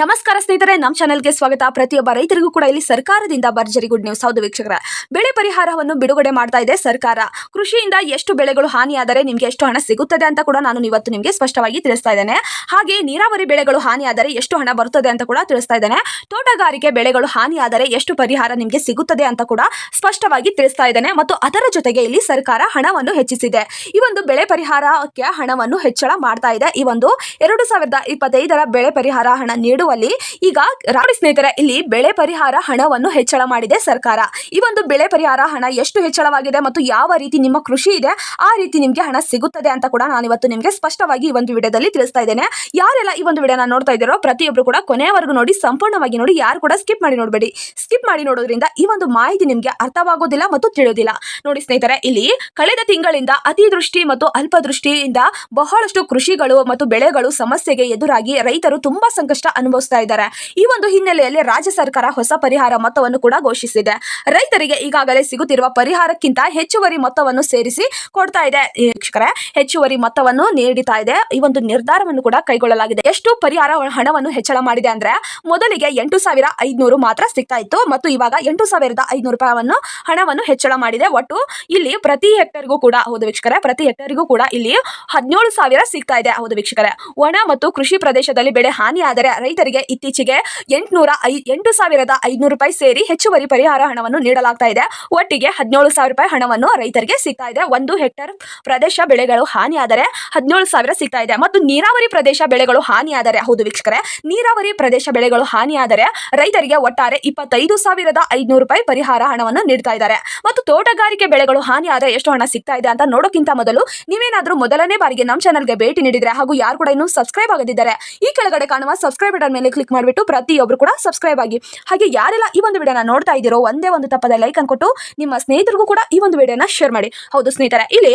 ನಮಸ್ಕಾರ ಸ್ನೇಹಿತರೆ ನಮ್ಮ ಚಾನೆಲ್ಗೆ ಸ್ವಾಗತ. ಪ್ರತಿಯೊಬ್ಬ ರೈತರಿಗೂ ಕೂಡ ಇಲ್ಲಿ ಸರ್ಕಾರದಿಂದ ಭರ್ಜರಿ ಗುಡ್ ನ್ಯೂಸ್. ಹೌದು ವೀಕ್ಷಕರ, ಬೆಳೆ ಪರಿಹಾರವನ್ನು ಬಿಡುಗಡೆ ಮಾಡ್ತಾ ಇದೆ ಸರ್ಕಾರ. ಕೃಷಿಯಿಂದ ಎಷ್ಟು ಬೆಳೆಗಳು ಹಾನಿಯಾದರೆ ನಿಮಗೆ ಎಷ್ಟು ಹಣ ಸಿಗುತ್ತದೆ ಅಂತ ಕೂಡ ನಾನು ಇವತ್ತು ನಿಮಗೆ ಸ್ಪಷ್ಟವಾಗಿ ತಿಳಿಸ್ತಾ ಇದ್ದೇನೆ. ಹಾಗೆ ನೀರಾವರಿ ಬೆಳೆಗಳು ಹಾನಿಯಾದರೆ ಎಷ್ಟು ಹಣ ಬರುತ್ತದೆ ಅಂತ ಕೂಡ ತಿಳಿಸ್ತಾ ಇದ್ದೇನೆ. ತೋಟಗಾರಿಕೆ ಬೆಳೆಗಳು ಹಾನಿಯಾದರೆ ಎಷ್ಟು ಪರಿಹಾರ ನಿಮಗೆ ಸಿಗುತ್ತದೆ ಅಂತ ಕೂಡ ಸ್ಪಷ್ಟವಾಗಿ ತಿಳಿಸ್ತಾ ಇದ್ದೇನೆ. ಮತ್ತು ಅದರ ಜೊತೆಗೆ ಇಲ್ಲಿ ಸರ್ಕಾರ ಹಣವನ್ನು ಹೆಚ್ಚಿಸಿದೆ. ಈ ಒಂದು ಬೆಳೆ ಪರಿಹಾರಕ್ಕೆ ಹಣವನ್ನು ಹೆಚ್ಚಳ ಮಾಡ್ತಾ ಇದೆ. ಈ ಒಂದು ಎರಡು ಸಾವಿರದ ಇಪ್ಪತ್ತೈದರ ಬೆಳೆ ಪರಿಹಾರ ಹಣ ನೀಡುವಲ್ಲಿ ಈಗ ರಾಡಿ ಸ್ನೇಹಿತರೆ, ಇಲ್ಲಿ ಬೆಳೆ ಪರಿಹಾರ ಹಣವನ್ನು ಹೆಚ್ಚಳ ಮಾಡಿದೆ ಸರ್ಕಾರ. ಈ ಒಂದು ಬೆಳೆ ಪರಿಹಾರ ಹಣ ಎಷ್ಟು ಹೆಚ್ಚಳವಾಗಿದೆ ಮತ್ತು ಯಾವ ರೀತಿ ನಿಮ್ಮ ಕೃಷಿ ಇದೆ, ಆ ರೀತಿ ನಿಮಗೆ ಹಣ ಸಿಗುತ್ತದೆ ಅಂತ ಕೂಡ ನಾನು ಇವತ್ತು ನಿಮಗೆ ಸ್ಪಷ್ಟವಾಗಿ ಈ ಒಂದು ವಿಡಿಯೋದಲ್ಲಿ ತಿಳಿಸ್ತಾ ಇದ್ದೇನೆ. ಯಾರೆಲ್ಲ ಈ ಒಂದು ವಿಡಿಯೋನ ನೋಡ್ತಾ ಇದ್ದಾರೋ ಪ್ರತಿಯೊಬ್ಬರು ಕೂಡ ಕೊನೆಯವರೆಗೂ ನೋಡಿ, ಸಂಪೂರ್ಣವಾಗಿ ನೋಡಿ, ಯಾರು ಕೂಡ ಸ್ಕಿಪ್ ಮಾಡಿ ನೋಡಬೇಡಿ. ಸ್ಕಿಪ್ ಮಾಡಿ ನೋಡೋದ್ರಿಂದ ಈ ಒಂದು ಮಾಹಿತಿ ನಿಮಗೆ ಅರ್ಥವಾಗೋದಿಲ್ಲ ಮತ್ತು ತಿಳಿಯೋದಿಲ್ಲ. ನೋಡಿ ಸ್ನೇಹಿತರೆ, ಇಲ್ಲಿ ಕಳೆದ ತಿಂಗಳಿಂದ ಅತಿವೃಷ್ಟಿ ಮತ್ತು ಅಲ್ಪದೃಷ್ಟಿಯಿಂದ ಬಹಳಷ್ಟು ಕೃಷಿಗಳು ಮತ್ತು ಬೆಳೆಗಳು ಸಮಸ್ಯೆಗೆ ಎದುರಾಗಿ ರೈತರು ತುಂಬಾ ಸಂಕಷ್ಟ ಅನುಭವಿಸ್ತಾ ಇದ್ದಾರೆ. ಈ ಒಂದು ಹಿನ್ನೆಲೆಯಲ್ಲಿ ರಾಜ್ಯ ಸರ್ಕಾರ ಹೊಸ ಪರಿಹಾರ ಮೊತ್ತವನ್ನು ಕೂಡ ಘೋಷಿಸಿದೆ. ರೈತರಿಗೆ ಈಗಾಗಲೇ ಸಿಗುತ್ತಿರುವ ಪರಿಹಾರಕ್ಕಿಂತ ಹೆಚ್ಚುವರಿ ಮೊತ್ತವನ್ನು ಸೇರಿಸಿ ಕೊಡ್ತಾ ಇದೆ. ವೀಕ್ಷಕರೇ, ಹೆಚ್ಚುವರಿ ಮೊತ್ತವನ್ನು ನೀಡುತ್ತಾ ಇದೆ. ಈ ಒಂದು ನಿರ್ಧಾರವನ್ನು ಕೂಡ ಕೈಗೊಳ್ಳಲಾಗಿದೆ. ಎಷ್ಟು ಪರಿಹಾರ ಹಣವನ್ನು ಹೆಚ್ಚಳ ಮಾಡಿದೆ ಅಂದ್ರೆ ಮೊದಲಿಗೆ ಎಂಟು ಸಾವಿರ ಐದುನೂರು ಮಾತ್ರ ಸಿಗ್ತಾ ಇತ್ತು ಮತ್ತು ಇವಾಗ ಎಂಟು ಸಾವಿರದ ಐದುನೂರು ರೂಪಾಯಿಯನ್ನು ಹಣವನ್ನು ಹೆಚ್ಚಳ ಮಾಡಿದೆ. ಒಟ್ಟು ಇಲ್ಲಿ ಪ್ರತಿ ಹೆಕ್ಟರ್ಗೂ ಕೂಡ, ಹೌದು ವೀಕ್ಷಕರೇ, ಪ್ರತಿ ಹೆಕ್ಟರ್ಗೂ ಕೂಡ ಇಲ್ಲಿ ಹದಿನೇಳು ಸಾವಿರ ಸಿಗ್ತಾ ಇದೆ. ಹೌದು ವೀಕ್ಷಕರೇ, ಒಣ ಮತ್ತು ಕೃಷಿ ಪ್ರದೇಶದಲ್ಲಿ ಬೆಳೆ ಹಾನಿಯಾದರೆ ರೈತರಿಗೆ ಇತ್ತೀಚೆಗೆ ಎಂಟುನೂರ ಎಂಟು ಸಾವಿರದ ಐದುನೂರು ರೂಪಾಯಿ ಸೇರಿ ಹೆಚ್ಚುವರಿ ಪರಿಹಾರ ಹಣವನ್ನು ನೀಡಲಾಗ್ತಾ ಇದೆ. ಒಟ್ಟಿಗೆ ಹದಿನೇಳು ಸಾವಿರ ರೂಪಾಯಿ ಹಣವನ್ನು ರೈತರಿಗೆ ಸಿಗ್ತಾ ಇದೆ. ಒಂದು ಹೆಕ್ಟರ್ ಪ್ರದೇಶ ಬೆಳೆಗಳು ಹಾನಿಯಾದರೆ ಹದಿನೇಳು ಸಾವಿರ ಸಿಗ್ತಾ ಇದೆ. ಮತ್ತು ನೀರಾವರಿ ಪ್ರದೇಶ ಬೆಳೆಗಳು ಹಾನಿಯಾದರೆ, ಹೌದು ವೀಕ್ಷಕರೇ, ನೀರಾವರಿ ಪ್ರದೇಶ ಬೆಳೆಗಳು ಹಾನಿಯಾದರೆ ರೈತರಿಗೆ ಒಟ್ಟಾರೆ ಇಪ್ಪತ್ತೈದು ಸಾವಿರದ ಐದುನೂರು ರೂಪಾಯಿ ಪರಿಹಾರ ಹಣವನ್ನು ನೀಡ್ತಾ ಇದ್ದಾರೆ. ಮತ್ತು ತೋಟಗಾರಿಕೆ ಬೆಳೆಗಳು ಹಾನಿಯಾದರೆ ಎಷ್ಟು ಹಣ ಸಿಗ್ತಾ ಇದೆ ಅಂತ ನೋಡೋಕ್ಕಿಂತ ಮೊದಲು ನೀವೇನಾದರೂ ಮೊದಲನೇ ಬಾರಿಗೆ ನಮ್ಮ ಚಾನಲ್ಗೆ ಭೇಟಿ ನೀಡಿದರೆ ಹಾಗೂ ಯಾರು ಕೂಡ ಇನ್ನೂ ಸಬ್ಸ್ಕ್ರೈಬ್ ಆಗದಿದ್ದಾರೆ, ಈ ಕೆಳಗಡೆ ಕಾಣುವ ಸಬ್ಸ್ಕ್ರೈಬ್ ಬಟನ್ ಮೇಲೆ ಕ್ಲಿಕ್ ಮಾಡಿಬಿಟ್ಟು ಪ್ರತಿಯೊಬ್ಬರು ಕೂಡ ಸಬ್ಸ್ಕ್ರೈಬ್ ಆಗಿ. ಹಾಗೆ ಯಾರೆಲ್ಲ ಈ ಒಂದು ವಿಡಿಯೋನ ನೋಡ್ತಾ ಇದ್ದೀರೋ ಒಂದೇ ಒಂದು ತಪ್ಪದ ಲೈಕ್ ಅನ್ಕೊಟ್ಟು ನಿಮ್ಮ ಸ್ನೇಹಿತರಿಗೂ ಕೂಡ ಈ ಒಂದು ವಿಡಿಯೋನ ಶೇರ್ ಮಾಡಿ. ಹೌದು ಸ್ನೇಹಿತರೆ, ಇಲ್ಲಿ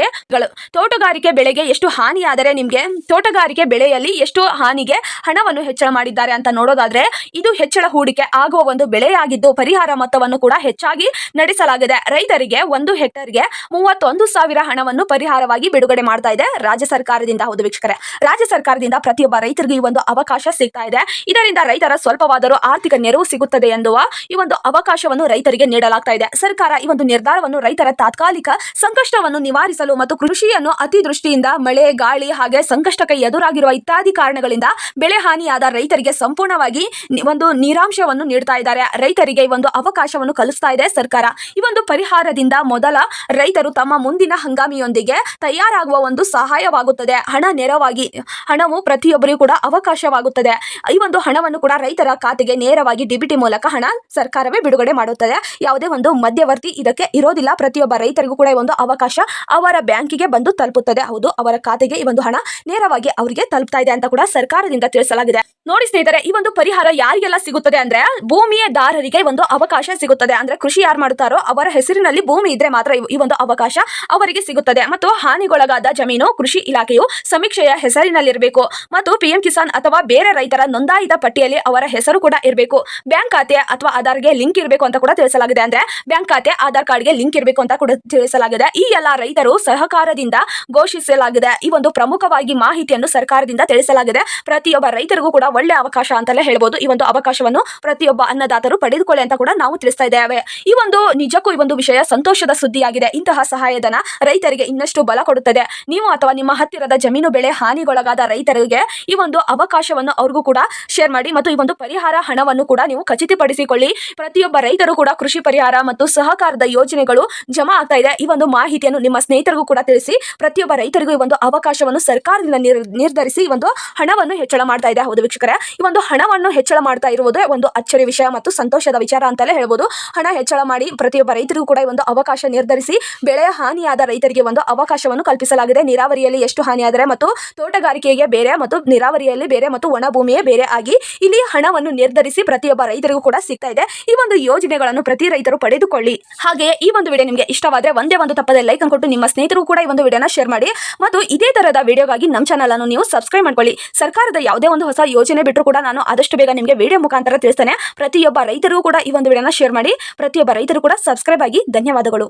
ತೋಟಗಾರಿಕೆ ಬೆಳೆಗೆ ಎಷ್ಟು ಹಾನಿಯಾದರೆ ನಿಮಗೆ, ತೋಟಗಾರಿಕೆ ಬೆಳೆಯಲ್ಲಿ ಎಷ್ಟು ಹಾನಿಗೆ ಹಣವನ್ನು ಹೆಚ್ಚಳ ಮಾಡಿದ್ದಾರೆ ಅಂತ ನೋಡೋದಾದ್ರೆ, ಇದು ಹೆಚ್ಚಳ ಹೂಡಿಕೆ ಆಗುವ ಒಂದು ಬೆಳೆಯಾಗಿದ್ದು ಪರಿಹಾರ ಮೊತ್ತವನ್ನು ಕೂಡ ಹೆಚ್ಚಾಗಿ ನಡೆಸಲಾಗಿದೆ. ರೈತರಿಗೆ ಒಂದು ಹೆಕ್ಟರ್ಗೆ ಮೂವತ್ತೊಂದು ಸಾವಿರ ಹಣವನ್ನು ಪರಿಹಾರವಾಗಿ ಬಿಡುಗಡೆ ಮಾಡ್ತಾ ಇದೆ ರಾಜ್ಯ ಸರ್ಕಾರದಿಂದ. ಹೌದು ವೀಕ್ಷಕರೇ, ರಾಜ್ಯ ಸರ್ಕಾರದಿಂದ ಪ್ರತಿಯೊಬ್ಬ ರೈತರಿಗೆ ಈ ಒಂದು ಅವಕಾಶ ಸಿಗ್ತಾ ಇದೆ. ಇದರಿಂದ ರೈತರ ಸ್ವಲ್ಪವಾದರೂ ಆರ್ಥಿಕ ನೆರವು ಸಿಗುತ್ತದೆ ಎನ್ನುವ ಈ ಒಂದು ಅವಕಾಶವನ್ನು ರೈತರಿಗೆ ನೀಡಲಾಗ್ತಾ ಇದೆ. ಸರ್ಕಾರ ಈ ಒಂದು ನಿರ್ಧಾರವನ್ನು ರೈತರ ತಾತ್ಕಾಲಿಕ ಸಂಕಷ್ಟವನ್ನು ನಿವಾರಿಸಲು ಮತ್ತು ಕೃಷಿಯನ್ನು ಅತಿದೃಷ್ಟಿಯಿಂದ ಮಳೆ, ಗಾಳಿ ಹಾಗೆ ಸಂಕಷ್ಟಕ್ಕೆ ಎದುರಾಗಿರುವ ಇತ್ಯಾದಿ ಕಾರಣಗಳಿಂದ ಬೆಳೆ ಹಾನಿಯಾದ ರೈತರಿಗೆ ಸಂಪೂರ್ಣವಾಗಿ ಒಂದು ನೀರಾಂಶವನ್ನು ನೀಡ್ತಾ ಇದ್ದಾರೆ. ರೈತರಿಗೆ ಒಂದು ಅವಕಾಶವನ್ನು ಕಲಿಸ್ತಾ ಇದೆ ಸರ್ಕಾರ. ಈ ಒಂದು ಪರಿಹಾರದಿಂದ ಮೊದಲ ರೈತರು ತಮ್ಮ ಮುಂದಿನ ಹಂಗಾಮಿಯೊಂದಿಗೆ ತಯಾರಾಗುವ ಒಂದು ಸಹಾಯವಾಗುತ್ತದೆ. ಹಣ ನೆರವಾಗಿ, ಹಣವು ಪ್ರತಿಯೊಬ್ಬರಿಗೂ ಕೂಡ ಅವಕಾಶವಾಗುತ್ತದೆ. ಈ ಒಂದು ಹಣವನ್ನು ಕೂಡ ರೈತರ ಖಾತೆಗೆ ನೇರವಾಗಿ ಡಿಬಿಟಿ ಮೂಲಕ ಹಣ ಸರ್ಕಾರವೇ ಬಿಡುಗಡೆ ಮಾಡುತ್ತದೆ. ಯಾವುದೇ ಒಂದು ಮಧ್ಯವರ್ತಿ ಇದಕ್ಕೆ ಇರೋದಿಲ್ಲ. ಪ್ರತಿಯೊಬ್ಬ ರೈತರಿಗೂ ಕೂಡ ಒಂದು ಅವಕಾಶ ಅವರ ಬ್ಯಾಂಕಿಗೆ ಬಂದು ತಲುಪುತ್ತದೆ. ಹೌದು, ಅವರ ಖಾತೆಗೆ ಈ ಒಂದು ಹಣ ನೇರವಾಗಿ ಅವರಿಗೆ ತಲುಪ್ತಾ ಇದೆ ಅಂತ ಕೂಡ ಸರ್ಕಾರದಿಂದ ತಿಳಿಸಲಾಗಿದೆ. ನೋಡಿ ಸ್ನೇಹಿತರೆ, ಈ ಒಂದು ಪರಿಹಾರ ಯಾರಿಗೆಲ್ಲ ಸಿಗುತ್ತದೆ ಅಂದ್ರೆ ಭೂಮಿಯ ದಾರರಿಗೆ ಒಂದು ಅವಕಾಶ ಸಿಗುತ್ತದೆ. ಅಂದ್ರೆ ಕೃಷಿ ಯಾರು ಮಾಡುತ್ತಾರೋ ಅವರ ಹೆಸರಿನಲ್ಲಿ ಭೂಮಿ ಇದ್ರೆ ಮಾತ್ರ ಈ- ಒಂದು ಅವಕಾಶ ಅವರಿಗೆ ಸಿಗುತ್ತದೆ. ಮತ್ತು ಹಾನಿಗೊಳಗಾದ ಜಮೀನು ಕೃಷಿ ಇಲಾಖೆಯು ಸಮೀಕ್ಷೆಯ ಹೆಸರಿನಲ್ಲಿರಬೇಕು. ಮತ್ತು ಪಿಎಂ ಕಿಸಾನ್ ಅಥವಾ ಬೇರೆ ರೈತರ ನೋಂದಾಯಿತ ಪಟ್ಟಿಯಲ್ಲಿ ಅವರ ಹೆಸರು ಕೂಡ ಇರಬೇಕು. ಬ್ಯಾಂಕ್ ಖಾತೆ ಅಥವಾ ಆಧಾರ್ಗೆ ಲಿಂಕ್ ಇರಬೇಕು ಅಂತ ಕೂಡ ತಿಳಿಸಲಾಗಿದೆ ಅಂದ್ರೆ, ಬ್ಯಾಂಕ್ ಖಾತೆ, ಆಧಾರ್ ಕಾರ್ಡ್ಗೆ ಲಿಂಕ್ ಇರಬೇಕು ಅಂತ ಕೂಡ ತಿಳಿಸಲಾಗಿದೆ. ಈ ಎಲ್ಲ ರೈತರು ಸಹಕಾರದಿಂದ ಘೋಷಿಸಲಾಗಿದೆ. ಈ ಒಂದು ಪ್ರಮುಖವಾಗಿ ಮಾಹಿತಿಯನ್ನು ಸರ್ಕಾರದಿಂದ ತಿಳಿಸಲಾಗಿದೆ. ಪ್ರತಿಯೊಬ್ಬ ರೈತರಿಗೂ ಕೂಡ ಒಳ್ಳೆ ಅವಕಾಶ ಅಂತಲೇ ಹೇಳ್ಬೋದು. ಈ ಒಂದು ಅವಕಾಶವನ್ನು ಪ್ರತಿಯೊಬ್ಬ ಅನ್ನದಾತರು ಪಡೆದುಕೊಳ್ಳಿ ಅಂತ ಕೂಡ ನಾವು ತಿಳಿಸ್ತಾ ಇದ್ದೇವೆ. ಈ ಒಂದು ನಿಜಕ್ಕೂ ಈ ಒಂದು ವಿಷಯ ಸಂತೋಷದ ಸುದ್ದಿಯಾಗಿದೆ. ಇಂತಹ ಸಹಾಯಧನ ರೈತರಿಗೆ ಇನ್ನಷ್ಟು ಬಲ ಕೊಡುತ್ತದೆ. ನೀವು ಅಥವಾ ನಿಮ್ಮ ಹತ್ತಿರದ ಜಮೀನು ಬೆಳೆ ಹಾನಿಗೊಳಗಾದ ರೈತರಿಗೆ ಈ ಒಂದು ಅವಕಾಶವನ್ನು ಅವ್ರಿಗೂ ಕೂಡ ಶೇರ್ ಮಾಡಿ ಮತ್ತು ಈ ಒಂದು ಪರಿಹಾರ ಹಣವನ್ನು ಕೂಡ ನೀವು ಖಚಿತಪಡಿಸಿಕೊಳ್ಳಿ. ಪ್ರತಿಯೊಬ್ಬ ರೈತರು ಕೂಡ ಕೃಷಿ ಪರಿಹಾರ ಮತ್ತು ಸಹಕಾರದ ಯೋಜನೆಗಳು ಜಮಾ ಆಗ್ತಾ ಇದೆ. ಈ ಒಂದು ಮಾಹಿತಿಯನ್ನು ನಿಮ್ಮ ಸ್ನೇಹಿತರಿಗೂ ಕೂಡ ತಿಳಿಸಿ, ಪ್ರತಿಯೊಬ್ಬ ರೈತರಿಗೂ ಈ ಒಂದು ಅವಕಾಶವನ್ನು ಸರ್ಕಾರದಿಂದ ನಿರ್- ನಿರ್ಧರಿಸಿ ಈ ಒಂದು ಹಣವನ್ನು ಹೆಚ್ಚಳ ಮಾಡ್ತಾ ಇದೆ. ಹೌದು ವೀಕ್ಷಕರೇ, ಈ ಒಂದು ಹಣವನ್ನು ಹೆಚ್ಚಳ ಮಾಡ್ತಾ ಇರುವುದೇ ಒಂದು ಅಚ್ಚರಿ ವಿಷಯ ಮತ್ತು ಸಂತೋಷದ ವಿಚಾರ ಅಂತಲೇ ಹೇಳ್ಬೋದು. ಹಣ ಹೆಚ್ಚಳ ಮಾಡಿ ಪ್ರತಿಯೊಬ್ಬ ರೈತರಿಗೂ ಕೂಡ ಈ ಒಂದು ಅವಕಾಶ ನಿರ್ಧರಿಸಿ, ಬೆಳೆಯ ಹಾನಿಯಾದ ರೈತರಿಗೆ ಒಂದು ಅವಕಾಶವನ್ನು ಕಲ್ಪಿಸಲಾಗಿದೆ. ನೀರಾವರಿಯಲ್ಲಿ ಎಷ್ಟು ಹಾನಿಯಾದರೆ ಮತ್ತು ತೋಟಗಾರಿಕೆಗೆ ಬೇರೆ ಮತ್ತು ನೀರಾವರಿಯಲ್ಲಿ ಬೇರೆ ಮತ್ತು ಒಣ ಭೂಮಿಯೇ ಬೇರೆ ಇಲ್ಲಿ ಹಣವನ್ನು ನಿರ್ಧರಿಸಿ ಪ್ರತಿಯೊಬ್ಬ ರೈತರಿಗೂ ಕೂಡ ಸಿಗ್ತಾ ಇದೆ. ಈ ಒಂದು ಯೋಜನೆಗಳನ್ನು ಪ್ರತಿ ರೈತರು ಪಡೆದುಕೊಳ್ಳಿ. ಹಾಗೆಯೇ ಈ ಒಂದು ವಿಡಿಯೋ ನಿಮಗೆ ಇಷ್ಟವಾದರೆ ಒಂದೇ ಒಂದು ತಪ್ಪದೆ ಲೈಕ್ ಅನ್ಕೊಟ್ಟು ನಿಮ್ಮ ಸ್ನೇಹಿತರು ಕೂಡ ಈ ಒಂದು ವಿಡಿಯೋನ ಶೇರ್ ಮಾಡಿ. ಮತ್ತು ಇದೇ ತರಹದ ವಿಡಿಯೋಗಾಗಿ ನಮ್ಮ ಚಾನಲ್ ಅನ್ನು ನೀವು ಸಬ್ಸ್ಕ್ರೈಬ್ ಮಾಡ್ಕೊಳ್ಳಿ. ಸರ್ಕಾರದ ಯಾವುದೇ ಒಂದು ಹೊಸ ಯೋಜನೆ ಬಿಟ್ಟರು ಕೂಡ ನಾನು ಆದಷ್ಟು ಬೇಗ ನಿಮಗೆ ವಿಡಿಯೋ ಮುಖಾಂತರ ತಿಳಿಸ್ತೇನೆ. ಪ್ರತಿಯೊಬ್ಬ ರೈತರು ಕೂಡ ಈ ಒಂದು ವಿಡಿಯೋನ ಶೇರ್ ಮಾಡಿ. ಪ್ರತಿಯೊಬ್ಬ ರೈತರು ಕೂಡ ಸಬ್ಸ್ಕ್ರೈಬ್ ಆಗಿ ಧನ್ಯವಾದಗಳು.